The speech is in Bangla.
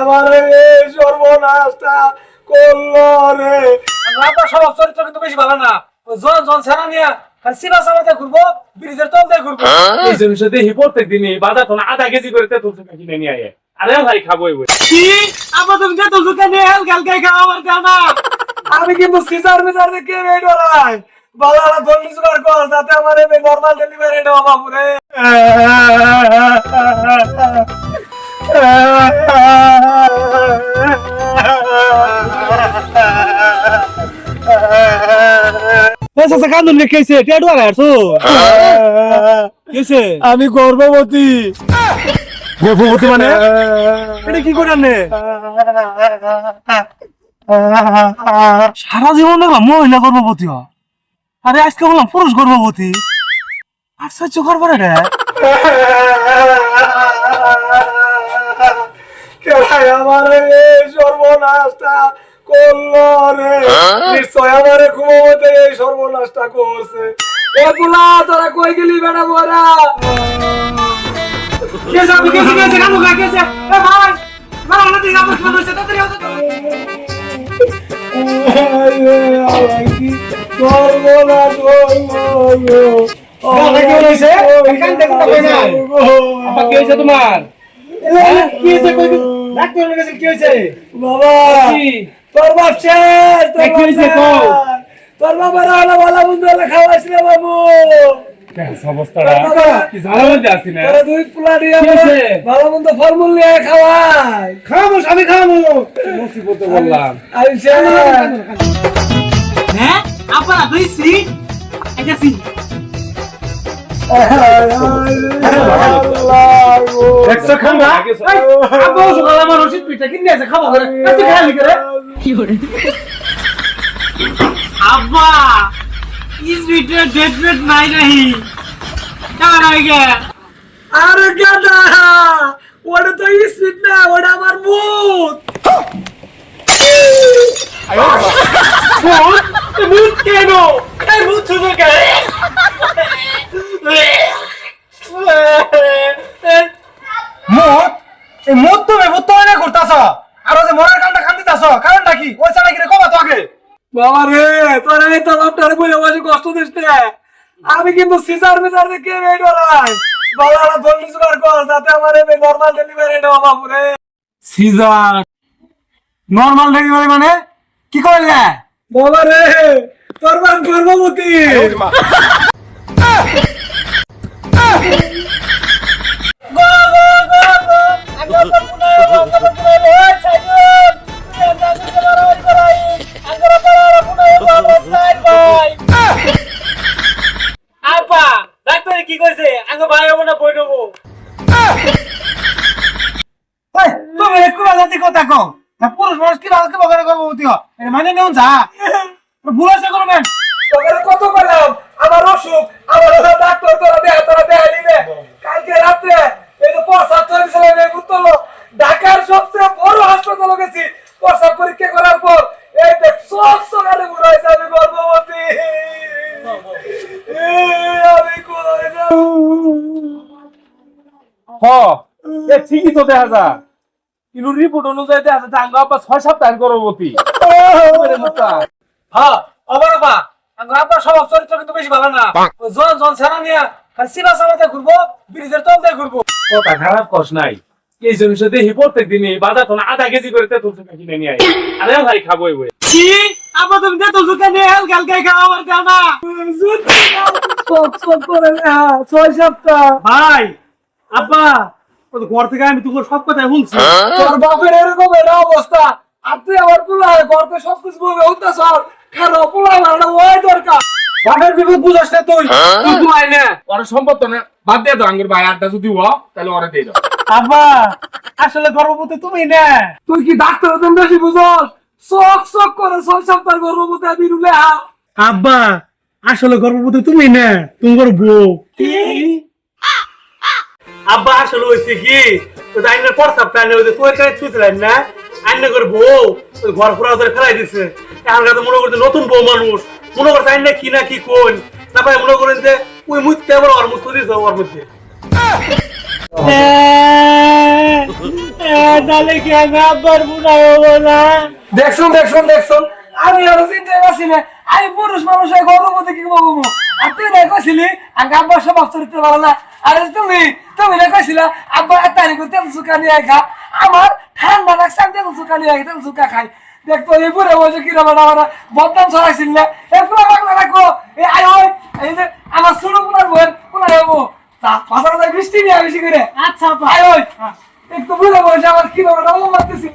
আমার সর্বনাশটা করল রে। আপনার স্বভাব চরিত্র কিন্তু বেশি ভালো না। জন জন সেনা নিয়ে খালি সিবা সামাতে ঘুরবো ব্রিজের তল দিয়ে ঘুরবো। এই জিনিস দেখি প্রত্যেক দিনই বাজার তো আধা কেজি করে তেঁতুল চুকা কিনে নিয়ে আয়। আরে ভাই খাব এই কি? তুমি যেত জুকে নিয়ে হেল গাল গাই খাওয়া আমার দেও না আমি কিন্তু সিজার মিজার দেখে রেড হলাই। বালারা ধরলি জোগাড় কর যাতে আমার এই ডেলিভারি দেওয়া বাবু রে আমি গর্ভবতী। গর্ভবতী মানে? এটা কি করে সারা জীবন দেখলাম মহিলা গর্ভবতী আরে আজকে বললাম পুরুষ গর্ভবতী। আশ্চর্য করবার রে কেলাই আমার এই সর্বনাশটা করল রে। নিশ্চয় আমার ঘুমোতে এই সর্বনাশটা করছে। এ পুলা তোরা কই গেলি বেটা বড়া? কে যাবে কে কে কামু কা কে এ ভাই মারা না দিগা বস বস তাড়াতাড়ি আও সর্বনাশ হইল? কি হইছে? এখান থেকে তো কই নাই। কি হইছে তোমার? কি হইছে কই ডাক্তারের কাছে কি হইছে বাবা তোর বাপ শেষ তোর কি হইছে কও? তোর বাবার হলো ভালো বন্ধু হলে খাওয়াইছিল বাবু অবস্থাটা কি ঝাড়া মধ্যে আছি না তোরা দুই পোলা দিয়ে ভালো মন্দ ফলমূল নিয়ে খাওয়াই খাব আমি খাব মুসিবতে বললাম আইসে হ্যাঁ আপনারা দুই স্ত্রী এটা সি একশো খান্ডা আব্বা সকাল আমার রশিদ পিঠা কিনে আছে খাব করে তুই খালি করে আব্বা ইস ভিডিও ডেট মেট নাই নাহি কেমন হয়ে গে আরে গাদা ওটা তো স্পিড না ওটা আমার মুখ মুখ কেন এই মুখ ছুঁজো কে মত এই মত তুমি ভূত না করতাছ আর ওই যে মরার কান্দা কান্দিতাছ কারণটা কি ওই চালা কিরে? কবা তো আগে। বাবা রে তোরা এই তো আপনার বলে বসে কষ্ট না। আমি কিন্তু সিজার মিজার দেখে রেড হলাই বাবারা ধরলি জোগাড় কর যাতে আমার এই নরমাল ডেলিভারি দেওয়া বাবু রে সিজার। নরমাল ডেলিভারি মানে? কি করলে? বাবা রে তোর বাপ গর্ভবতী। না পুরুষ মানুষ কি রাজকে বগারে গর্ভবতী হয় এটা মানে নেও যা ভুল আছে করবেন তোকে কত করলাম আমার অসুখ আমার ডাক্তার তোরা দেয়া তোরা দেয়া নিবে কালকে রাত্রে এই তো প্রসাব চলেছিল উত্তর ঢাকার সবচেয়ে বড় হাসপাতালে গেছি। প্রসাব পরীক্ষা করার পর এই দেখ সব সকালে হয়েছে আমি গর্ভবতী এ, আমি কই যাব? হ ঠিকই তো দেখা যা। কিন্তু রিপোর্ট অনুযায়ী যাচ্ছে আঙ্গ আব্বা ছয় সপ্তাহের গর্ভবতী। হ্যাঁ আবার বা আঙ্গ আপনার স্বভাব চরিত্র কিন্তু বেশি ভালো না। জন জন সেনা নিয়ে সিবা সামাতে ঘুরবো ব্রিজের তল দিয়ে ঘুরবো। কথা খারাপ কস নাই। এই প্রত্যেক দিনই বাজার তো আধা কেজি করে তেঁতুল চুকা কিনে নিয়ে আরে ভাই খাব এই বই। কি আবার তুমি যেত জুকে নিয়ে হেল গাল গাই খাওয়া আমার দেও না। চোখ চোখ করে ছয় সপ্তাহ। ভাই আব্বা ঘর থেকে আমি তোকে সব কথাই শুনছি তোর বাপের এরকম এটা অবস্থা। আর তুই আমার পুলা সবকিছু বলবে উঠতে সর পুলা ওই দরকার। বাপের বিপদ বুঝাস না তুই। তুই ঘুমাই না। ওর সম্পদ তো না। বাদ দিয়ে দাও আঙ্গুর ভাই আড্ডা যদি হ তাহলে ওরে দিয়ে দাও। আব্বা আসলে গর্ভবতী তুমি না। তুই কি ডাক্তার হতেন বেশি বুঝস? চোখ চোখ করে ছয় সপ্তাহ গর্ভবতী আমি রুলে আব্বা আসলে গর্ভবতী তুমি না। তোমার বউ। আব্বা আসলে হয়েছে কি? আইনের টাইনে ওই যে তোর কাছে ছুঁছিলেন না? আইনে করে বউ ওই ঘর ফুরা ধরে ফেলাই দিছে। এখন কাছে মনে করছে নতুন বউ মানুষ। মনে করছে আইনে কি না কি কোন? তারপরে মনে করেন যে ওই মুখতে আবার ওর মুখ দিয়েছে ওর মধ্যে। তাহলে কি আমি আব্বার বুড়া হব না? দেখছুন দেখছুন দেখছুন। আমি আরও চিন্তা করছি না। আমি পুরুষ মানুষ হয়ে গর্ভবতী কি বলব? আর তুই কইছিলি আগে আব্বার স্বভাব চরিত্র ভালো না। আরে তুমি তুমি না কইছিলা আব্বা তারি করে তেল চুকা নিয়ে খা আমার ঠান্ডা লাগছে আমি তেল চুকা নিয়ে তেল চুকা খাই দেখতো এই বুড়ে বসে কিরম আমার বদনাম ছড়াইছিল না? এ পুরো বাংলা রাখো এ আয় ওই এই যে আমার ছোট পুনার বই কোনায় যাব তা পাশাপাশি বৃষ্টি নিয়ে বেশি করে। আচ্ছা আয় ওই। একটু বুঝে বসে আমার কিরম মারতেছি